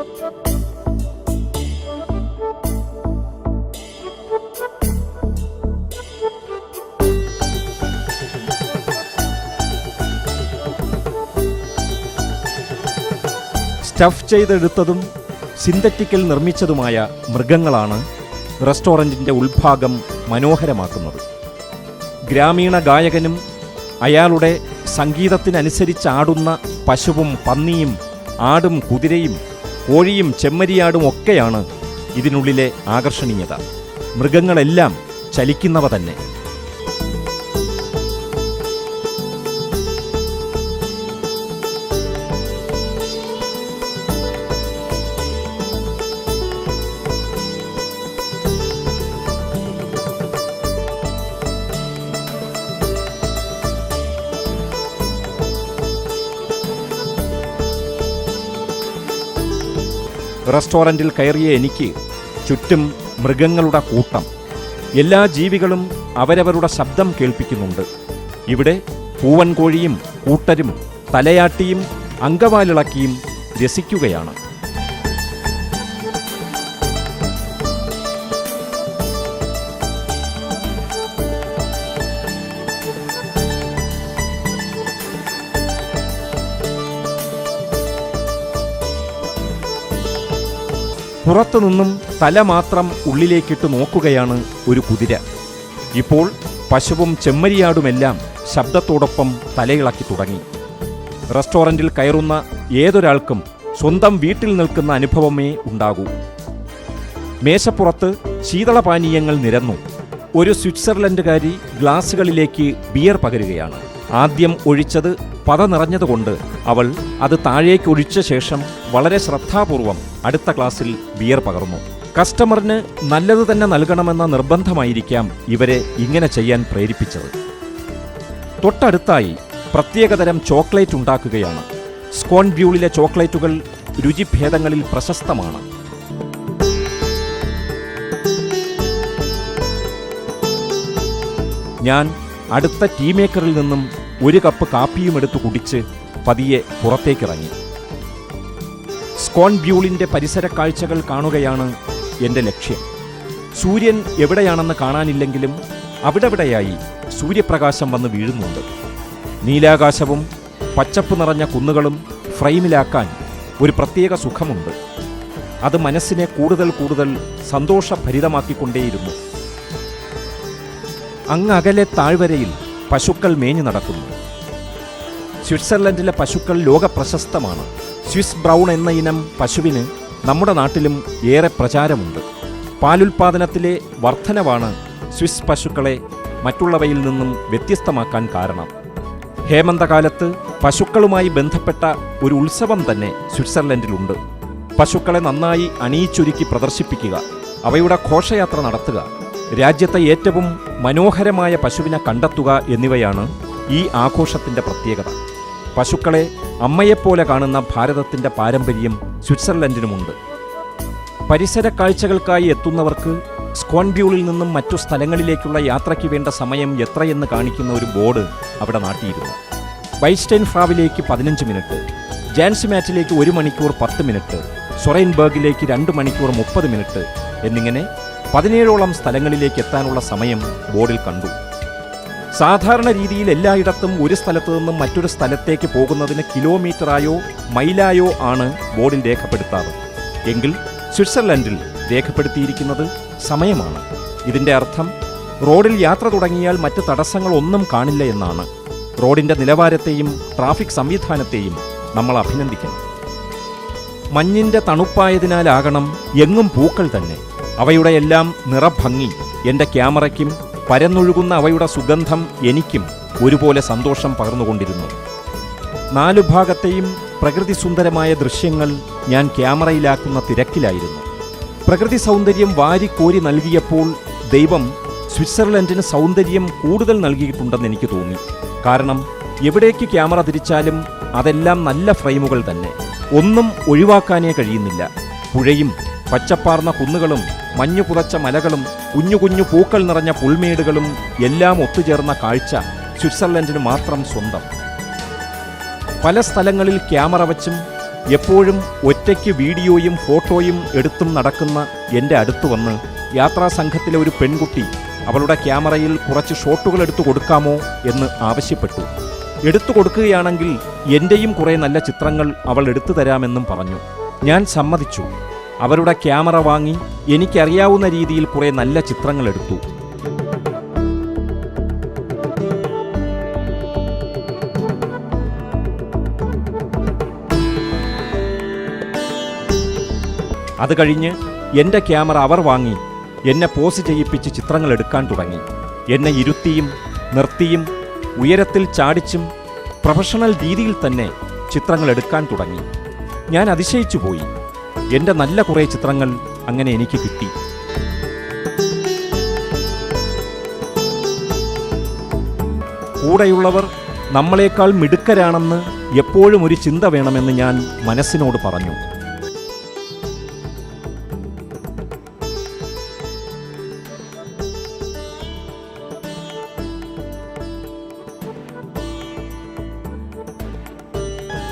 Stuff ചെയ്തെടുത്തതും synthetical നിർമ്മിച്ചതുമായ മൃഗങ്ങളാണ് റെസ്റ്റോറന്റിന്റെ ഉൾഭാഗം മനോഹരമാക്കുന്നത്. ഗ്രാമീണ ഗായകനും അയാളുടെ സംഗീതത്തിനനുസരിച്ചാടുന്ന പശുവും പന്നിയും ആടും കുതിരയും കോഴിയും ചെമ്മരിയാടും ഒക്കെയാണ് ഇതിനുള്ളിലെ ആകർഷണീയത. മൃഗങ്ങളെല്ലാം ചലിക്കുന്നവ തന്നെ. റെസ്റ്റോറന്റിൽ കയറിയ എനിക്ക് ചുറ്റും മൃഗങ്ങളുടെ കൂട്ടം. എല്ലാ ജീവികളും അവരവരുടെ ശബ്ദം കേൾപ്പിക്കുന്നുണ്ട്. ഇവിടെ പൂവൻകോഴിയും കൂട്ടരും തലയാട്ടിയും അങ്കവാലിളക്കിയും രസിക്കുകയാണ്. പുറത്തുനിന്നും തല മാത്രം ഉള്ളിലേക്കിട്ട് നോക്കുകയാണ് ഒരു കുതിര. ഇപ്പോൾ പശുവും ചെമ്മരിയാടുമെല്ലാം ശബ്ദത്തോടൊപ്പം തലയിളക്കി തുടങ്ങി. റെസ്റ്റോറന്റിൽ കയറുന്ന ഏതൊരാൾക്കും സ്വന്തം വീട്ടിൽ നിൽക്കുന്ന അനുഭവമേ ഉണ്ടാകൂ. മേശപ്പുറത്ത് ശീതളപാനീയങ്ങൾ നിരന്നു. ഒരു സ്വിറ്റ്സർലൻഡുകാരി ഗ്ലാസുകളിലേക്ക് ബിയർ പകരുകയാണ്. ആദ്യം ഒഴിച്ചത് പത നിറഞ്ഞതുകൊണ്ട് അവൾ അത് താഴേക്ക് ഒഴിച്ച ശേഷം വളരെ ശ്രദ്ധാപൂർവം അടുത്ത ക്ലാസ്സിൽ ബിയർ പകർന്നു. കസ്റ്റമറിന് നല്ലത് തന്നെ നൽകണമെന്ന നിർബന്ധമായിരിക്കാം ഇവരെ ഇങ്ങനെ ചെയ്യാൻ പ്രേരിപ്പിച്ചത്. തൊട്ടടുത്തായി പ്രത്യേകതരം ചോക്ലേറ്റ് ഉണ്ടാക്കുകയാണ്. സ്കോൺ ബ്യൂളിലെ ചോക്ലേറ്റുകൾ രുചിഭേദങ്ങളിൽ പ്രശസ്തമാണ്. ഞാൻ അടുത്ത ടീ മേക്കറിൽ നിന്നും ഒരു കപ്പ് കാപ്പിയും എടുത്തു കുടിച്ച് പതിയെ പുറത്തേക്കിറങ്ങി. സ്കോൺ ബ്യൂളിന്റെ പരിസര കാഴ്ചകൾ കാണുകയാണ് എന്റെ ലക്ഷ്യം. സൂര്യൻ എവിടെയാണെന്ന് കാണാനില്ലെങ്കിലും അവിടെവിടെയായി സൂര്യപ്രകാശം വന്ന് വീഴുന്നുണ്ട്. നീലാകാശവും പച്ചപ്പ് നിറഞ്ഞ കുന്നുകളും ഫ്രെയിമിലാക്കാൻ ഒരു പ്രത്യേക സുഖമുണ്ട്. അത് മനസ്സിനെ കൂടുതൽ കൂടുതൽ സന്തോഷഭരിതമാക്കിക്കൊണ്ടേയിരുന്നു. അങ്ങകലെ താഴ്വരയിൽ പശുക്കൾ മേഞ്ഞു നടക്കുന്നു. സ്വിറ്റ്സർലൻഡിലെ പശുക്കൾ ലോകപ്രശസ്തമാണ്. സ്വിസ് ബ്രൗൺ എന്ന ഇനം പശുവിന് നമ്മുടെ നാട്ടിലും ഏറെ പ്രചാരമുണ്ട്. പാലുൽപാദനത്തിലെ വർധനവാണ് സ്വിസ് പശുക്കളെ മറ്റുള്ളവയിൽ നിന്നും വ്യത്യസ്തമാക്കാൻ കാരണം. ഹേമന്തകാലത്ത് പശുക്കളുമായി ബന്ധപ്പെട്ട ഒരു ഉത്സവം തന്നെ സ്വിറ്റ്സർലൻഡിലുണ്ട്. പശുക്കളെ നന്നായി അണിയിച്ചൊരുക്കി പ്രദർശിപ്പിക്കുക അവയുടെ ഘോഷയാത്ര നടത്തുക രാജ്യത്തെ ഏറ്റവും മനോഹരമായ പശുവിനെ കണ്ടെത്തുക എന്നിവയാണ് ഈ ആഘോഷത്തിന്റെ പ്രത്യേകത. പശുക്കളെ അമ്മയെപ്പോലെ കാണുന്ന ഭാരതത്തിന്റെ പാരമ്പര്യം സ്വിറ്റ്സർലൻഡിനുമുണ്ട്. പരിസര കാഴ്ചകൾക്കായി എത്തുന്നവർക്ക് സ്ക്വാൻബ്യൂളിൽ നിന്നും മറ്റു സ്ഥലങ്ങളിലേക്കുള്ള യാത്രയ്ക്ക് വേണ്ട സമയം എത്രയെന്ന് കാണിക്കുന്ന ഒരു ബോർഡ് അവിടെ നാട്ടിയിരുന്നു. വൈസ്റ്റൈൻ ഫ്രാവിലേക്ക് പതിനഞ്ച് മിനിറ്റ് ജാൻസിമാറ്റിലേക്ക് ഒരു മണിക്കൂർ പത്ത് മിനിറ്റ് സൊറൈൻബർഗിലേക്ക് രണ്ട് മണിക്കൂർ മുപ്പത് മിനിറ്റ് എന്നിങ്ങനെ പതിനേഴോളം സ്ഥലങ്ങളിലേക്ക് എത്താനുള്ള സമയം ബോർഡിൽ കണ്ടു. സാധാരണ രീതിയിൽ എല്ലായിടത്തും ഒരു സ്ഥലത്തു നിന്നും മറ്റൊരു സ്ഥലത്തേക്ക് പോകുന്നതിന് കിലോമീറ്ററായോ മൈലായോ ആണ് ബോർഡിൽ രേഖപ്പെടുത്താറ്. എങ്കിൽ സ്വിറ്റ്സർലൻഡിൽ രേഖപ്പെടുത്തിയിരിക്കുന്നത് സമയമാണ്. ഇതിന്റെ അർത്ഥം റോഡിൽ യാത്ര തുടങ്ങിയാൽ മറ്റ് തടസ്സങ്ങളൊന്നും കാണില്ല എന്നാണ്. റോഡിന്റെ നിലവാരത്തെയും ട്രാഫിക് സംവിധാനത്തെയും നമ്മൾ അഭിനന്ദിക്കണം. മഞ്ഞിന്റെ തണുപ്പായതിനാലാകണം എങ്ങും പൂക്കൾ തന്നെ. അവയുടെ എല്ലാം നിറഭംഗി. എന്റെ ക്യാമറയ്ക്കും പരന്നൊഴുകുന്ന അവയുടെ സുഗന്ധം എനിക്കും ഒരുപോലെ സന്തോഷം പകർന്നുകൊണ്ടിരുന്നു. നാലു ഭാഗത്തെയും പ്രകൃതി സുന്ദരമായ ദൃശ്യങ്ങൾ ഞാൻ ക്യാമറയിലാക്കുന്ന തിരക്കിലായിരുന്നു. പ്രകൃതി സൗന്ദര്യം വാരിക്കോരി നൽകിയപ്പോൾ ദൈവം സ്വിറ്റ്സർലൻഡിന് സൗന്ദര്യം കൂടുതൽ നൽകിയിട്ടുണ്ടെന്ന് എനിക്ക് തോന്നി. കാരണം എവിടേക്ക് ക്യാമറ തിരിച്ചാലും അതെല്ലാം നല്ല ഫ്രെയിമുകൾ തന്നെ. ഒന്നും ഒഴിവാക്കാനേ കഴിയുന്നില്ല. പുഴയും പച്ചപ്പാർന്ന കുന്നുകളും മഞ്ഞു പുതച്ച മലകളും കുഞ്ഞു കുഞ്ഞു പൂക്കൾ നിറഞ്ഞ പുൽമേടുകളും എല്ലാം ഒത്തുചേർന്ന കാഴ്ച സ്വിറ്റ്സർലൻഡിന് മാത്രം സ്വന്തം. പല സ്ഥലങ്ങളിൽ ക്യാമറ വച്ചും എപ്പോഴും ഒറ്റയ്ക്ക് വീഡിയോയും ഫോട്ടോയും എടുത്തും നടക്കുന്ന എന്റെ അടുത്ത് വന്ന് യാത്രാ സംഘത്തിലെ ഒരു പെൺകുട്ടി അവളുടെ ക്യാമറയിൽ കുറച്ച് ഷോട്ടുകൾ എടുത്തു കൊടുക്കാമോ എന്ന് ആവശ്യപ്പെട്ടു. എടുത്തു കൊടുക്കുകയാണെങ്കിൽ എന്റെയും കുറേ നല്ല ചിത്രങ്ങൾ അവൾ എടുത്തു തരാമെന്നും പറഞ്ഞു. ഞാൻ സമ്മതിച്ചു. അവരുടെ ക്യാമറ വാങ്ങി എനിക്കറിയാവുന്ന രീതിയിൽ കുറേ നല്ല ചിത്രങ്ങൾ എടുത്തു. അത് കഴിഞ്ഞ് എന്റെ ക്യാമറ അവർ വാങ്ങി എന്നെ പോസ് ചെയ്യിപ്പിച്ച് ചിത്രങ്ങൾ എടുക്കാൻ തുടങ്ങി. എന്നെ ഇരുത്തിയും നിർത്തിയും ഉയരത്തിൽ ചാടിച്ചും പ്രൊഫഷണൽ രീതിയിൽ തന്നെ ചിത്രങ്ങൾ എടുക്കാൻ തുടങ്ങി. ഞാൻ അതിശയിച്ചു പോയി എന്റെ നല്ല കുറേ ചിത്രങ്ങൾ അങ്ങനെ എനിക്ക് കിട്ടി. കൂടെയുള്ളവർ നമ്മളെക്കാൾ മിടുക്കരാണെന്ന് എപ്പോഴും ഒരു ചിന്ത വേണമെന്ന് ഞാൻ മനസ്സിനോട് പറഞ്ഞു.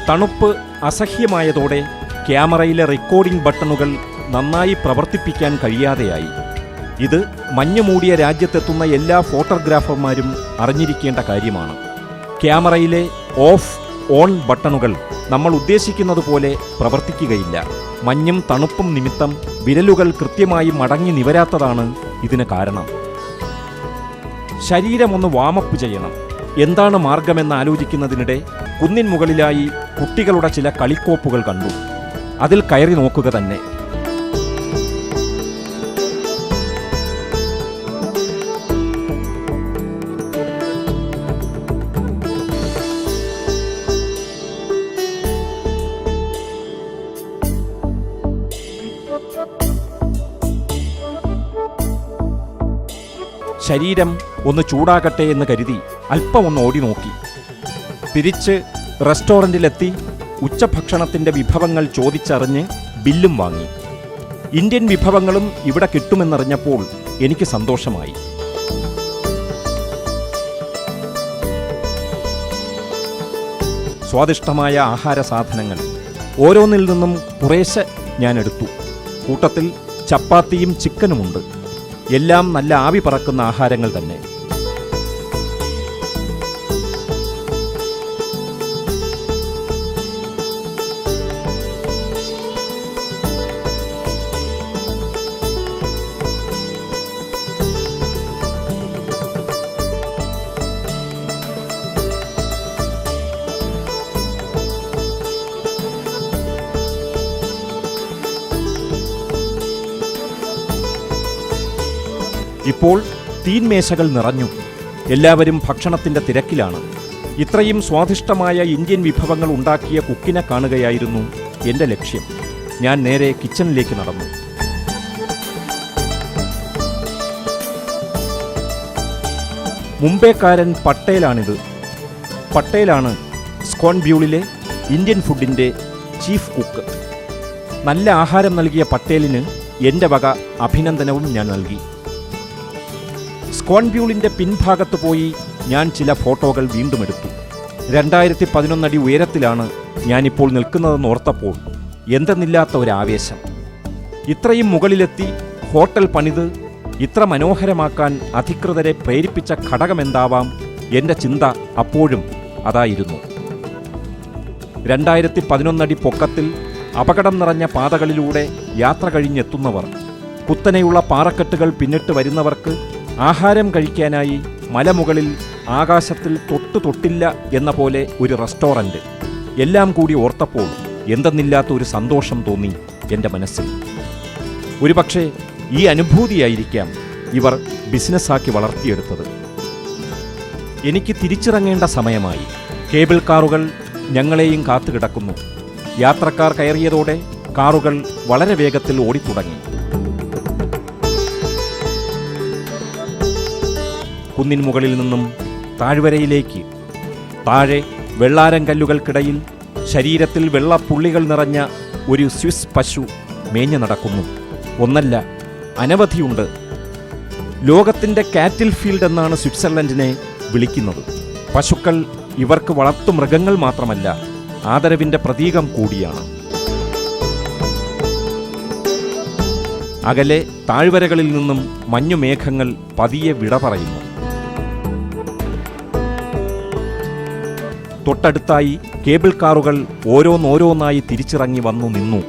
തണുപ്പ് അസഹ്യമായതോടെ ക്യാമറയിലെ റെക്കോർഡിംഗ് ബട്ടണുകൾ നന്നായി പ്രവർത്തിപ്പിക്കാൻ കഴിയാതെയായി. ഇത് മഞ്ഞ് മൂടിയ രാജ്യത്തെത്തുന്ന എല്ലാ ഫോട്ടോഗ്രാഫർമാരും അറിഞ്ഞിരിക്കേണ്ട കാര്യമാണ്. ക്യാമറയിലെ ഓഫ് ഓൺ ബട്ടണുകൾ നമ്മൾ ഉദ്ദേശിക്കുന്നത് പോലെ പ്രവർത്തിക്കുകയില്ല. മഞ്ഞും തണുപ്പും നിമിത്തം വിരലുകൾ കൃത്യമായി മടങ്ങി നിവരാത്തതാണ് ഇതിന് കാരണം. ശരീരമൊന്ന് വാമപ്പ് ചെയ്യണം. എന്താണ് മാർഗമെന്ന് ആലോചിക്കുന്നതിനിടെ കുന്നിൻ മുകളിലായി കുട്ടികളുടെ ചില കളിക്കോപ്പുകൾ കണ്ടു. അതിൽ കയറി നോക്കുക തന്നെ. ശരീരം ഒന്ന് ചൂടാകട്ടെ എന്ന് കരുതി അല്പം ഒന്ന് ഓടി നോക്കി. തിരിച്ച് റെസ്റ്റോറന്റിലെത്തി ഉച്ചഭക്ഷണത്തിന്റെ വിഭവങ്ങൾ ചോദിച്ചറിഞ്ഞ് ബില്ലും വാങ്ങി. ഇന്ത്യൻ വിഭവങ്ങളും ഇവിടെ കിട്ടുമെന്നറിഞ്ഞപ്പോൾ എനിക്ക് സന്തോഷമായി. സ്വാദിഷ്ടമായ ആഹാര സാധനങ്ങൾ. ഓരോന്നിൽ നിന്നും കുറേശ്ശെ ഞാൻ എടുത്തു. കൂട്ടത്തിൽ ചപ്പാത്തിയും ചിക്കനുമുണ്ട്. എല്ലാം നല്ല ആവി പറക്കുന്ന ആഹാരങ്ങൾ തന്നെ. ഇപ്പോൾ തീൻമേശകൾ നിറഞ്ഞു. എല്ലാവരും ഭക്ഷണത്തിന്റെ തിരക്കിലാണ്. ഇത്രയും സ്വാദിഷ്ടമായ ഇന്ത്യൻ വിഭവങ്ങൾ ഉണ്ടാക്കിയ കുക്കിനെ കാണുകയായിരുന്നു എന്റെ ലക്ഷ്യം. ഞാൻ നേരെ കിച്ചണിലേക്ക് നടന്നു. മുംബൈക്കാരൻ പട്ടേലാണിത്. പട്ടേലാണ് സ്കോൺ ബ്യൂളിലെ ഇന്ത്യൻ ഫുഡിന്റെ ചീഫ് കുക്ക്. നല്ല ആഹാരം നൽകിയ പട്ടേലിന് എന്റെ വക അഭിനന്ദനവും ഞാൻ നൽകി. സ്കോൺബ്യൂളിന്റെ പിൻഭാഗത്ത് പോയി ഞാൻ ചില ഫോട്ടോകൾ വീണ്ടും എടുത്തു. രണ്ടായിരത്തി പതിനൊന്നടി ഉയരത്തിലാണ് ഞാനിപ്പോൾ നിൽക്കുന്നതെന്ന് ഓർത്തപ്പോൾ എന്തെന്നില്ലാത്ത ഒരു ആവേശം. ഇത്രയും മുകളിലെത്തി ഹോട്ടൽ പണിത് ഇത്ര മനോഹരമാക്കാൻ അധികൃതരെ പ്രേരിപ്പിച്ച ഘടകമെന്താവാം എന്റെ ചിന്ത അപ്പോഴും അതായിരുന്നു. രണ്ടായിരത്തി പതിനൊന്നടി പൊക്കത്തിൽ അപകടം നിറഞ്ഞ പാതകളിലൂടെ യാത്ര കഴിഞ്ഞെത്തുന്നവർ കുത്തനെയുള്ള പാറക്കെട്ടുകൾ പിന്നിട്ട് വരുന്നവർക്ക് ആഹാരം കഴിക്കാനായി മലമുകളിൽ ആകാശത്തിൽ തൊട്ടു തൊട്ടില്ല എന്ന പോലെ ഒരു റെസ്റ്റോറന്റ് എല്ലാം കൂടി ഓർത്തപ്പോൾ എന്തെന്നില്ലാത്ത ഒരു സന്തോഷം തോന്നി എന്റെ മനസ്സിൽ. ഒരുപക്ഷെ ഈ അനുഭൂതിയായിരിക്കാം ഇവർ ബിസിനസ്സാക്കി വളർത്തിയെടുത്തത്. എനിക്ക് തിരിച്ചിറങ്ങേണ്ട സമയമായി. കേബിൾ കാറുകൾ ഞങ്ങളെയും കാത്തുകിടക്കുന്നു. യാത്രക്കാർ കയറിയതോടെ കാറുകൾ വളരെ വേഗത്തിൽ ഓടിത്തുടങ്ങി. കുന്നിൻ മുകളിൽ നിന്നും താഴ്വരയിലേക്ക്. താഴെ വെള്ളാരം കല്ലുകൾക്കിടയിൽ ശരീരത്തിൽ വെള്ളപ്പുള്ളികൾ നിറഞ്ഞ ഒരു സ്വിസ് പശു മേഞ്ഞു നടക്കുന്നു. ഒന്നല്ല അനവധിയുണ്ട്. ലോകത്തിന്റെ കാറ്റിൽ ഫീൽഡ് എന്നാണ് സ്വിറ്റ്സർലൻഡിനെ വിളിക്കുന്നത്. പശുക്കൾ ഇവർക്ക് വളർത്തു മൃഗങ്ങൾ മാത്രമല്ല ആദരവിന്റെ പ്രതീകം കൂടിയാണ്. അകലെ താഴ്വരകളിൽ നിന്നും മഞ്ഞുമേഘങ്ങൾ പതിയെ വിട പറയുന്നു. തൊട്ടടുത്തായി കേബിൾ കാറുകൾ ഓരോന്നോരോന്നായി തിരിച്ചിറങ്ങി വന്നു നിന്നു.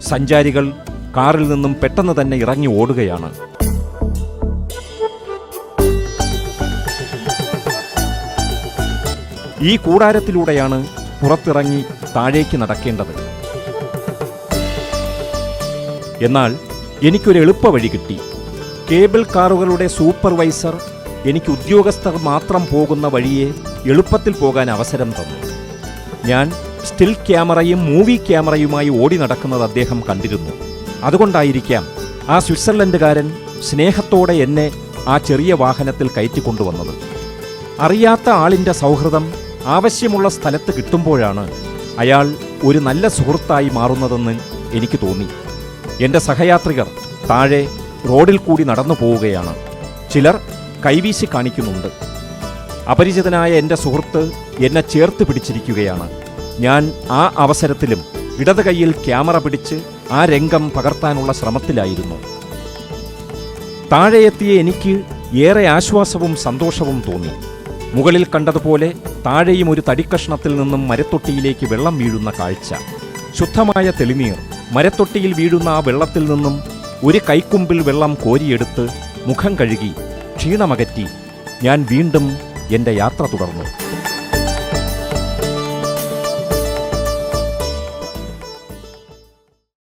സഞ്ചാരികൾ കാറിൽ നിന്നും പെട്ടെന്ന് തന്നെ ഇറങ്ങി ഓടുകയാണ്. ഈ കൂടാരത്തിലൂടെയാണ് പുറത്തിറങ്ങി താഴേക്ക് നടക്കേണ്ടത്. എന്നാൽ എനിക്കൊരു എളുപ്പവഴി കിട്ടി. കേബിൾ കാറുകളുടെ സൂപ്പർവൈസർ എനിക്ക് ഉദ്യോഗസ്ഥർ മാത്രം പോകുന്ന വഴിയെ എളുപ്പത്തിൽ പോകാൻ അവസരം തന്നു. ഞാൻ സ്റ്റിൽ ക്യാമറയും മൂവി ക്യാമറയുമായി ഓടി നടക്കുന്നത് അദ്ദേഹം കണ്ടിരുന്നു. അതുകൊണ്ടായിരിക്കാം ആ സ്വിറ്റ്സർലൻഡുകാരൻ സ്നേഹത്തോടെ എന്നെ ആ ചെറിയ വാഹനത്തിൽ കയറ്റിക്കൊണ്ടുവന്നത്. അറിയാത്ത ആളിന്റെ സൗഹൃദം ആവശ്യമുള്ള സ്ഥലത്ത് കിട്ടുമ്പോഴാണ് അയാൾ ഒരു നല്ല സുഹൃത്തായി മാറുന്നതെന്ന് എനിക്ക് തോന്നി. എന്റെ സഹയാത്രികർ താഴെ റോഡിൽ കൂടി നടന്നു പോവുകയാണ്. ചിലർ കൈവീശി കാണിക്കുന്നുണ്ട്. അപരിചിതനായ എന്റെ സുഹൃത്ത് എന്നെ ചേർത്ത് പിടിച്ചിരിക്കുകയാണ്. ഞാൻ ആ അവസരത്തിലും ഇടത് കൈയിൽ ക്യാമറ പിടിച്ച് ആ രംഗം പകർത്താനുള്ള ശ്രമത്തിലായിരുന്നു. താഴെയെത്തിയ എനിക്ക് ഏറെ ആശ്വാസവും സന്തോഷവും തോന്നി. മുകളിൽ കണ്ടതുപോലെ താഴെയും ഒരു തടിക്കഷ്ണത്തിൽ നിന്നും മരത്തൊട്ടിയിലേക്ക് വെള്ളം വീഴുന്ന കാഴ്ച. ശുദ്ധമായ തെളിനീർ. മരത്തൊട്ടിയിൽ വീഴുന്ന ആ വെള്ളത്തിൽ നിന്നും ഒരു കൈക്കുമ്പിൽ വെള്ളം കോരിയെടുത്ത് മുഖം കഴുകി ക്ഷീണമകറ്റി ഞാൻ വീണ്ടും എന്റെ യാത്ര തുടർന്നു.